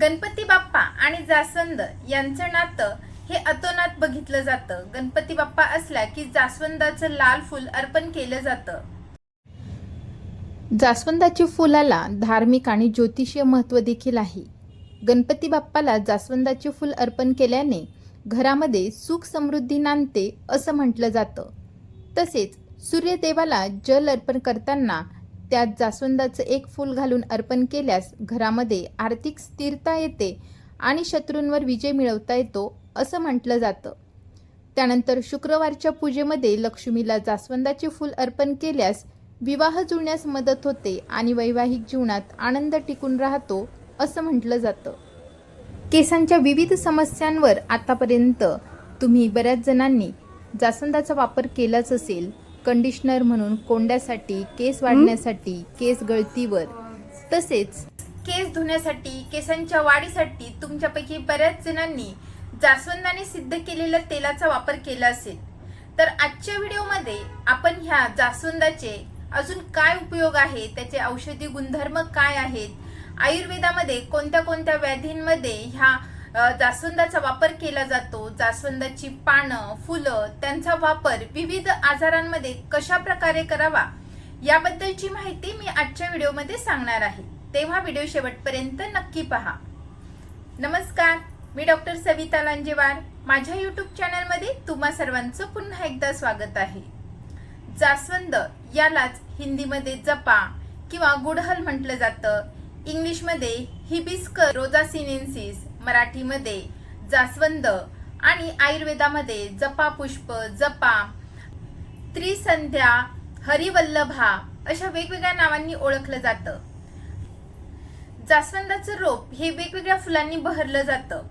गणपती बाप्पा आणि जास्वंद यांचं नातं हे अतोनात बघितलं जातं. गणपती बाप्पा असला की जास्वंदाचं लाल फुल अर्पण केलं जातं. जास्वंदाच्या फुलाला धार्मिक आणि ज्योतिषीय महत्त्व देखील आहे. गणपती बाप्पाला जास्वंदाचे फुल अर्पण केल्याने घरामध्ये सुख समृद्धी नांदते असं म्हटलं जातं. तसेच सूर्यदेवाला जल अर्पण करताना त्यात जास्वंदाचं एक फूल घालून अर्पण केल्यास घरामध्ये आर्थिक स्थिरता येते आणि शत्रूंवर विजय मिळवता येतो असं म्हटलं जातं. त्यानंतर शुक्रवारच्या पूजेमध्ये लक्ष्मीला जास्वंदाचे फूल अर्पण केल्यास विवाह जुळण्यास मदत होते आणि वैवाहिक जीवनात आनंद टिकून राहतो असं म्हटलं जातं. केसांच्या विविध समस्यांवर आतापर्यंत तुम्ही बऱ्याच जणांनी जास्वंदाचा वापर केलाच असेल कंडिशनर म्हणून कोंड्यासाठी केस वाढण्यासाठी केस गळतीवर. तसेच केस धुण्यासाठी केसांच्या वाढीसाठी तुमच्यापैकी बऱ्याच जणांनी जास्वंदाने सिद्ध केलेल्या तेलाचा वापर केला असेल. तर आजच्या व्हिडिओमध्ये आपण ह्या जास्वंदाचे अजून काय उपयोग आहे त्याचे औषधी गुणधर्म काय आहेत आयुर्वेदामध्ये कोणत्या कोणत्या व्याधींमध्ये ह्या जास्वंदाचा वापर केला जातो. जास्वंदाची पानं फुलं त्यांचा वापर विविध आजारांमध्ये कशा प्रकारे करावा याबद्दलची माहिती मी आजच्या व्हिडिओमध्ये सांगणार आहे. तेव्हा व्हिडिओ शेवटपर्यंत नक्की पहा. नमस्कार मी डॉक्टर सविता लांजेवार. माझ्या युट्यूब चॅनलमध्ये तुम्हा सर्वांचं पुन्हा एकदा स्वागत आहे. जास्वंद यालाच हिंदीमध्ये जपा किंवा गुडहल म्हटलं जातं. इंग्लिशमध्ये हिबिस्कर रोजासिनेन्सिस मराठीमध्ये जास्वंद आणि आयुर्वेदामध्ये जपा पुष्प जपा त्रिसंध्या हरिवल्लभा अशा वेगवेगळ्या नावांनी ओळखलं जातं. जास्वंदाचं रोप हे वेगवेगळ्या फुलांनी बहरलं जातं.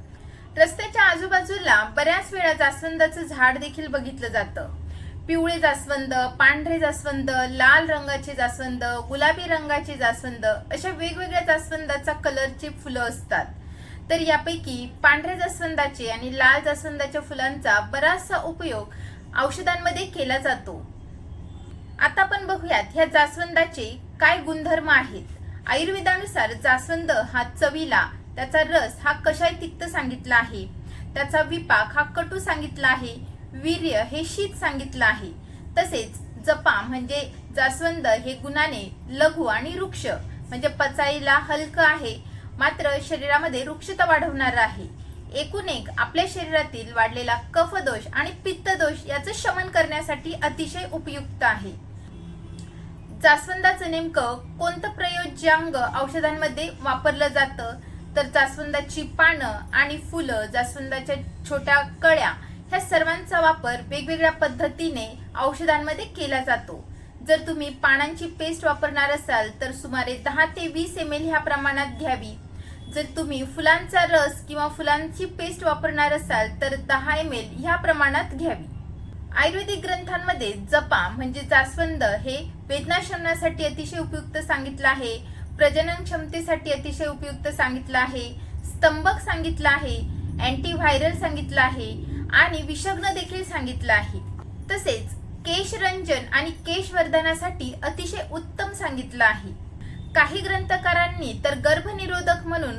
रस्त्याच्या आजूबाजूला बऱ्याच वेळा जास्वंदाचं झाड देखील बघितलं जातं. पिवळे जास्वंद पांढरे जास्वंद लाल रंगाचे जास्वंद गुलाबी रंगाचे जास्वंद अशा वेगवेगळ्या जास्वंदाचा कलरचे फुलं असतात. तर यापैकी पांढऱ्या जास्वंदाचे आणि लाल जास्वंदाच्या फुलांचा बराचसा उपयोग औषधांमध्ये केला जातो. आता आपण बघूयात ह्या जास्वंदाचे काय गुणधर्म आहेत? आयुर्वेदानुसार जास्वंद हा चवीला त्याचा रस हा कशाय तिक्त सांगितला आहे? त्याचा विपाक हा कटू सांगितला आहे? वीर्य हे शीत सांगितलं आहे? तसेच जपा म्हणजे जास्वंद हे गुणाने लघु आणि वृक्ष म्हणजे पचाईला हलकं आहे मात्र शरीरामध्ये वृक्षता वाढवणार आहे. एकूण एक आपल्या शरीरातील वाढलेला कफदोष आणि पित्तदोष याचं शमन करण्यासाठी अतिशय उपयुक्त आहे. जास्वंदाचं नेमकं कोणतं प्रयोज्यांग औषधांमध्ये वापरलं जातं? तर जास्वंदाची पानं आणि फुलं जास्वंदाच्या छोट्या कळ्या ह्या सर्वांचा वापर वेगवेगळ्या पद्धतीने औषधांमध्ये केला जातो. जर तुम्ही पानांची पेस्ट वापरणार असाल तर सुमारे दहा ते वीस एम एल ह्या प्रमाणात घ्यावी. जर तुम्ही फुलांचा रस किंवा फुलांची पेस्ट वापरणार असाल तर दहा एम एल ह्या प्रमाणात घ्यावी. आयुर्वेदिक ग्रंथांमध्ये जपा म्हणजे जास्वंद हे वेदनाशमनासाठी अतिशय उपयुक्त सांगितलं आहे प्रजनन क्षमतेसाठी अतिशय उपयुक्त सांगितलं आहे स्तंभक सांगितलं आहे अँटीव्हायरल सांगितलं आहे आणि विषग्न देखील सांगितलं आहे. तसेच केशरंजन आणि केशवर्धनासाठी अतिशय उत्तम सांगितलं आहे. काही ग्रंथकारांनी तर गर्भनिरोधक म्हणून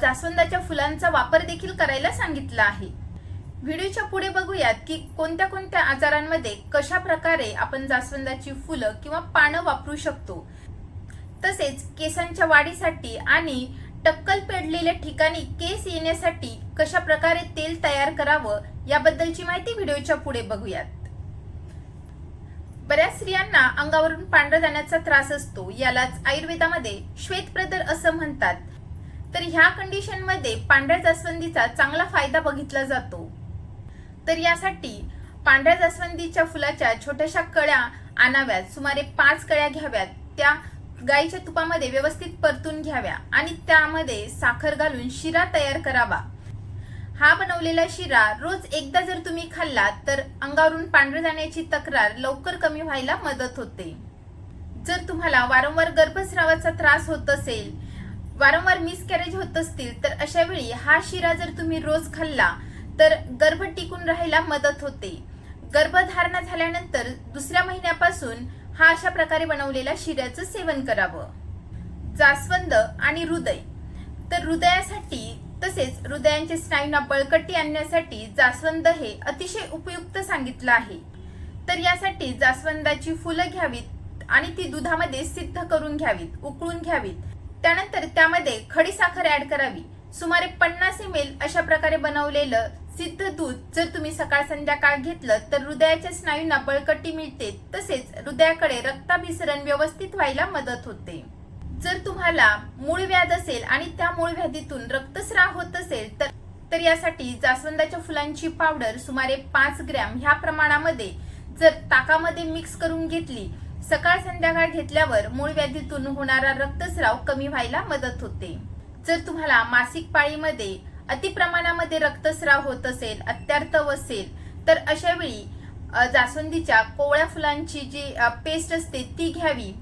जास्वंदाच्या फुलांचा वापर देखील करायला सांगितला आहे. व्हिडिओच्या पुढे बघूयात की कोणत्या कोणत्या आजारांमध्ये कशा प्रकारे आपण जास्वंदाची फुलं किंवा पानं वापरू शकतो. तसेच केसांच्या वाढीसाठी आणि टक्कल पेडलेल्या ठिकाणी केस येण्यासाठी कशा प्रकारे तेल तयार करावं याबद्दलची माहिती व्हिडिओच्या पुढे बघूयात. बऱ्याच स्त्रियांना अंगावरून पांढरा जाण्याचा त्रास असतो यालाच आयुर्वेदामध्ये श्वेतप्रदर असं म्हणतात. तर ह्या कंडिशनमध्ये पांढऱ्या जास्वंदीचा चांगला फायदा बघितला जातो. तर यासाठी पांढऱ्या जास्वंदीच्या फुलाच्या छोट्याशा कळ्या आणाव्यात सुमारे पाच कळ्या घ्याव्यात. त्या गाईच्या तुपामध्ये व्यवस्थित परतून घ्याव्या आणि त्यामध्ये साखर घालून शिरा तयार करावा. हा बनवलेला शिरा रोज एकदा जर तुम्ही खाल्ला तर अंगावरून पांढरे जाण्याची तक्रार लवकर कमी व्हायला मदत होते. जर तुम्हाला वारंवार गर्भस्रावाचा त्रास होत असेल वारंवार मिसकॅरेज होत असतील तर अशा वेळी हा शिरा जर तुम्ही रोज खाल्ला तर गर्भ टिकून राहायला मदत होते. गर्भधारणा झाल्यानंतर दुसऱ्या महिन्यापासून हा अशा प्रकारे बनवलेल्या शिऱ्याचं सेवन करावं. जास्वंद आणि हृदय. तर हृदयासाठी तसेच हृदयांचे स्नायूंना बळकटी आणण्यासाठी जास्वंद हे अतिशय उपयुक्त सांगितलं आहे. तर यासाठी जास्वंदाची फुलं घ्यावीत आणि ती दुधामध्ये सिद्ध करून घ्यावीत उकळून घ्यावीत. त्यानंतर त्यामध्ये खडी साखर ऍड करावी. सुमारे पन्नास एम एल अशा प्रकारे बनवलेलं सिद्ध दूध जर तुम्ही सकाळ संध्याकाळ घेतलं तर हृदयाच्या स्नायूंना बळकटी मिळते. तसेच हृदयाकडे रक्ताभिसरण व्यवस्थित व्हायला मदत होते. जर तुम्हाला मूळ व्याध असेल आणि त्या मूळ व्याधीतून रक्तस्राव होत असेल तर तर यासाठी जास्वंदाच्या फुलांची पावडर सुमारे पाच ग्रॅम ह्या प्रमाणामध्ये जर ताकामध्ये मिक्स करून घेतली सकाळ संध्याकाळ घेतल्यावर मूळ व्याधीतून होणारा रक्तस्राव कमी व्हायला मदत होते. जर तुम्हाला मासिक पाळीमध्ये अति प्रमाणामध्ये रक्तस्राव होत असेल अत्यर्थव असेल तर अशा वेळी जास्वंदीच्या कोवळ्या फुलांची जी पेस्ट असते ती घ्यावी.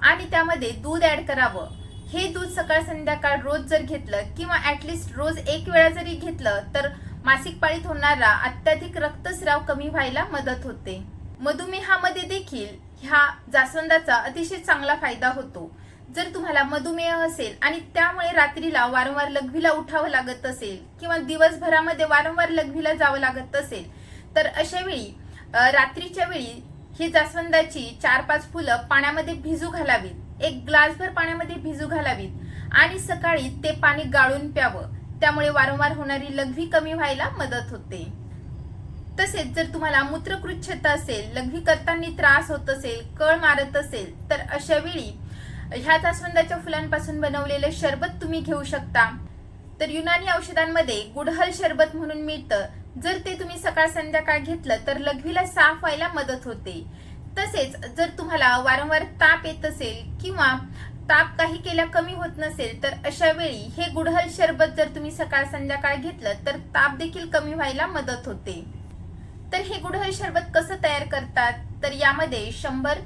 आणि त्यामध्ये दूध ऍड करावं. हे दूध सकाळ संध्याकाळ रोज जर घेतलं किंवा ऍटलिस्ट रोज एक वेळा जरी घेतलं तर मासिक पाळीत होणारा अत्याधिक रक्तस्राव कमी व्हायला मदत होते. मधुमेहामध्ये देखील ह्या जास्वंदाचा अतिशय चांगला फायदा होतो. जर तुम्हाला मधुमेह असेल आणि त्यामुळे रात्रीला वारंवार लघवीला उठावं लागत असेल किंवा दिवसभरामध्ये वारंवार लघवीला जावं लागत असेल तर अशा वेळी रात्रीच्या वेळी ही जास्वंदाची चार पाच फुलं पाण्यामध्ये भिजू घालावीत. एक ग्लासभर पाण्यामध्ये भिजू घालावीत. आणि सकाळी ते पाणी गाळून प्यावं. त्यामुळे वारंवार होणारी लघवी कमी व्हायला मदत होते. तसेच जर तुम्हाला मूत्रकृच्छता असेल लघवी करताना त्रास होत असेल कळ मारत असेल तर अशा वेळी ह्या जास्वंदाच्या फुलांपासून बनवलेले शरबत तुम्ही घेऊ शकता. तर युनानी औषधांमध्ये गुडहल शरबत म्हणून मिळतं. जर ते तुम्ही सकाळ संध्याकाळ घेतलं तर लघवीला साफ व्हायला मदत होते. तसेच जर तुम्हाला वारंवार ताप येत असेल किंवा ताप काही केल्या कमी होत नसेल तर अशा वेळी हे गुडहल शरबत जर तुम्ही सकाळ संध्याकाळ घेतलं तर ताप देखील कमी व्हायला मदत होते. तर हे गुडहल शरबत कसं तयार करतात? तर यामध्ये शंभर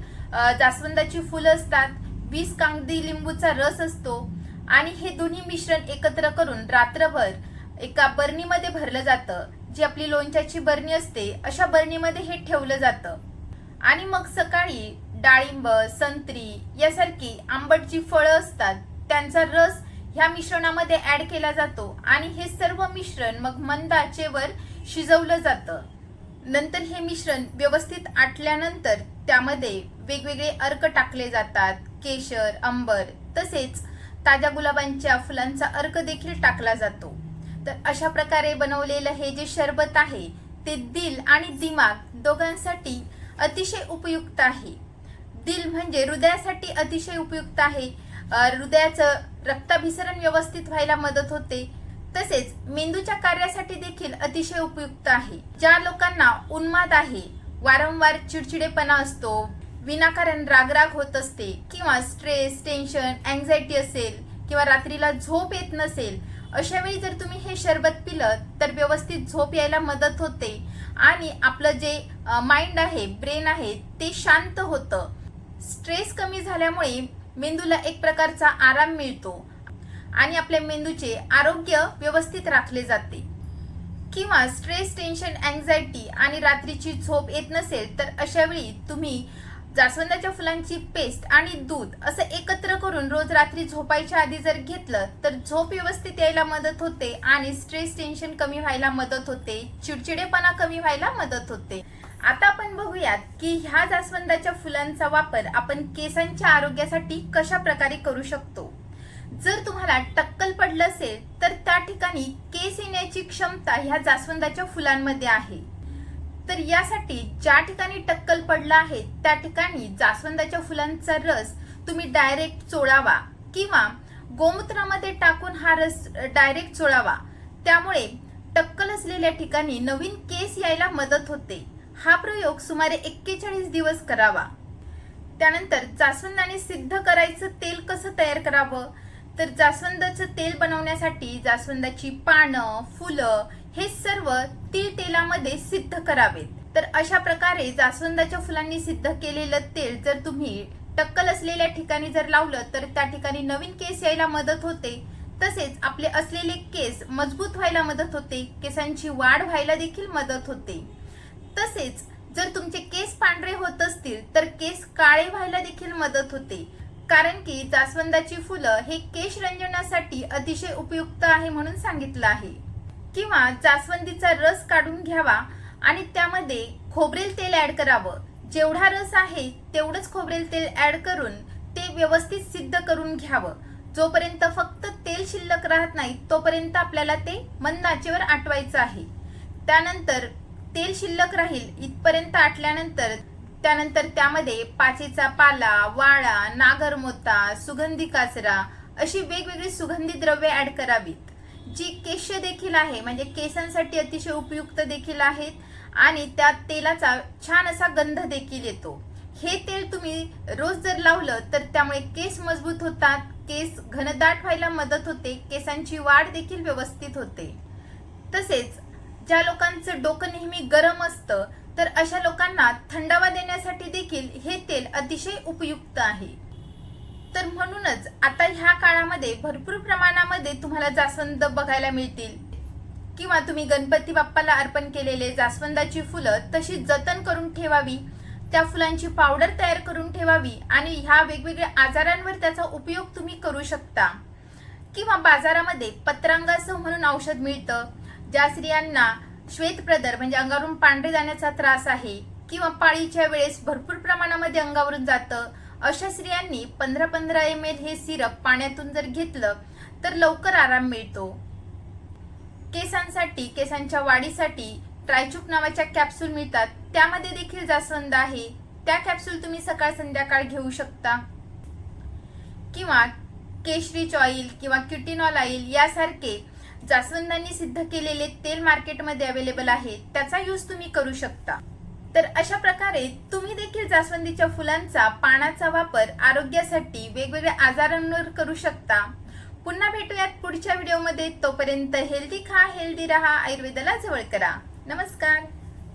जास्वंदाची फुलं असतात वीस कांगदी लिंबूचा रस असतो आणि हे दोन्ही मिश्रण एकत्र करून रात्रभर एका बरणीमध्ये भरलं जातं. जी आपली लोणच्याची बरणी असते अशा बरणीमध्ये हे ठेवलं जातं. आणि मग सकाळी डाळिंब संत्री यासारखी आंबट जी फळं असतात त्यांचा रस ह्या मिश्रणामध्ये ऍड केला जातो आणि हे सर्व मिश्रण मग मंद आचेवर शिजवलं जातं. नंतर हे मिश्रण व्यवस्थित आटल्यानंतर त्यामध्ये वेगवेगळे अर्क टाकले जातात केशर अंबर तसेच ताज्या गुलाबांच्या फुलांचा अर्क देखील टाकला जातो. तर अशा प्रकारे बनवलेलं हे जे शरबत आहे ते दिल आणि दिमाग दोघांसाठी अतिशय उपयुक्त आहे. दिल म्हणजे हृदयासाठी अतिशय उपयुक्त आहे. हृदयाचं रक्ताभिसरण व्यवस्थित व्हायला मदत होते. तसेच मेंदूच्या कार्यासाठी देखील अतिशय उपयुक्त आहे. ज्या लोकांना उन्माद आहे वारंवार चिडचिडेपणा असतो विनाकारण रागराग होत असते किंवा स्ट्रेस टेन्शन अँझायटी असेल किंवा रात्रीला झोप येत नसेल अशावेळी जर तुम्ही हे शरबत पिलं तर व्यवस्थित झोप यायला मदत होते. आणि आपलं जे माइंड आहे ब्रेन आहे ते शांत होतं. स्ट्रेस कमी झाल्यामुळे मेंदूला एक प्रकारचा आराम मिळतो. आणि आपल्या मेंदूचे आरोग्य व्यवस्थित राखले जाते. किंवा स्ट्रेस टेन्शन अँझायटी आणि रात्रीची झोप येत नसेल तर अशावेळी तुम्ही जास्वंदाच्या फुलांची पेस्ट आणि दूध असं एकत्र करून रोज रात्री झोपायच्या आधी जर घेतलं तर झोप व्यवस्थित यायला मदत होते आणि स्ट्रेस टेन्शन कमी व्हायला मदत होते चिडचिडेपणा कमी व्हायला मदत होते. आता आपण बघूयात की ह्या जास्वंदाच्या फुलांचा वापर आपण केसांच्या आरोग्यासाठी कशा प्रकारे करू शकतो. जर तुम्हाला टक्कल पडलं असेल तर त्या ठिकाणी केस येण्याची क्षमता ह्या जास्वंदाच्या फुलांमध्ये आहे. तर यासाठी ज्या ठिकाणी टक्कल पडलं आहे त्या ठिकाणी जास्वंदाच्या फुलांचा रस तुम्ही डायरेक्ट चोळावा किंवा गोमूत्रामध्ये टाकून हा रस डायरेक्ट चोळावा. त्यामुळे टक्कल असलेल्या ठिकाणी नवीन केस यायला मदत होते. हा प्रयोग सुमारे एक्केचाळीस दिवस करावा. त्यानंतर जास्वंदाने सिद्ध करायचं तेल कसं तयार करावं? तर जास्वंदाचं तेल बनवण्यासाठी जास्वंदाची पानं फुलं हे सर्व तीळ तेलामध्ये सिद्ध करावेत. तर अशा प्रकारे जास्वंदाच्या फुलांनी सिद्ध केलेलं तेल जर तुम्ही टक्कल असलेल्या ठिकाणी जर लावलं तर त्या ठिकाणी नवीन केस यायला मदत होते. तसेच आपले असलेले केस मजबूत व्हायला मदत होते. केसांची वाढ व्हायला देखील मदत होते. तसेच जर तुमचे केस पांढरे होत असतील तर केस काळे व्हायला देखील मदत होते. कारण की जास्वंदाची फुलं हे केश रंजनासाठी अतिशय उपयुक्त आहे म्हणून सांगितलं आहे. किंवा जास्वंदीचा रस काढून घ्यावा आणि त्यामध्ये खोबरेल तेल ॲड करावं. जेवढा रस आहे तेवढंच खोबरेल तेल ॲड करून ते व्यवस्थित सिद्ध करून घ्यावं. जोपर्यंत फक्त तेल शिल्लक राहत नाही तोपर्यंत आपल्याला ते मंद आचेवर आटवायचं आहे. त्यानंतर तेल शिल्लक राहील इथपर्यंत आटल्यानंतर त्यानंतर त्यामध्ये पाचेचा पाला वाळा नागरमोता सुगंधी काचरा अशी वेगवेगळी सुगंधी द्रव्ये ॲड करावीत. जी केश देखील आहे म्हणजे केसांसाठी अतिशय उपयुक्त देखील आहेत आणि त्या तेलाचा छान असा गंध देखील येतो. हे तेल तुम्ही रोज जर लावलं तर त्यामुळे केस मजबूत होतात केस घनदाट व्हायला मदत होते केसांची वाढ देखील व्यवस्थित होते. तसेच ज्या लोकांचं डोकं नेहमी गरम असतं तर अशा लोकांना थंडावा देण्यासाठी देखील हे तेल अतिशय उपयुक्त आहे. तर म्हणूनच आता काळामध्ये भरपूर प्रमाणामध्ये तुम्हाला जास्वंद बघायला मिळतील. किंवा तुम्ही गणपती बाप्पाला अर्पण केलेले जास्वंदाची फुलं तशी जतन करून ठेवावी त्या फुलांची पावडर तयार करून ठेवावी आणि ह्या वेगवेगळ्या आजारांवर त्याचा उपयोग तुम्ही करू शकता. किंवा बाजारामध्ये पत्रांगासह म्हणून औषध मिळतं ज्या स्त्रियांना श्वेतप्रदर म्हणजे अंगावरून पांढरे जाण्याचा त्रास आहे किंवा पाळीच्या वेळेस भरपूर प्रमाणामध्ये अंगावरून जातं अशा स्त्रियांनी पंधरा पंधरा एम एल हे सिरप पाण्यातून जर घेतलं तर लवकर आराम मिळतो. केसांसाठी केसांच्या वाढीसाठी ट्रायचूप नावाच्या कॅप्सूल मिळतात. त्यामध्ये देखील जास्वंद आहे. त्या कॅप्सूल तुम्ही सकाळ संध्याकाळ घेऊ शकता. किंवा केशरीच ऑइल किंवा क्युटिनॉल ऑइल यासारखे जास्वंदांनी सिद्ध केलेले तेल मार्केटमध्ये अवेलेबल आहे. त्याचा यूज तुम्ही करू शकता. तर अशा प्रकारे तुम्ही देखील जास्वंदीच्या फुलांचा पानाचा वापर आरोग्यासाठी वेगवेगळ्या आजारांवर करू शकता. पुन्हा भेटूयात पुढच्या व्हिडिओमध्ये. तोपर्यंत हेल्दी खा हेल्दी रहा आयुर्वेदाला जवळ करा. नमस्कार.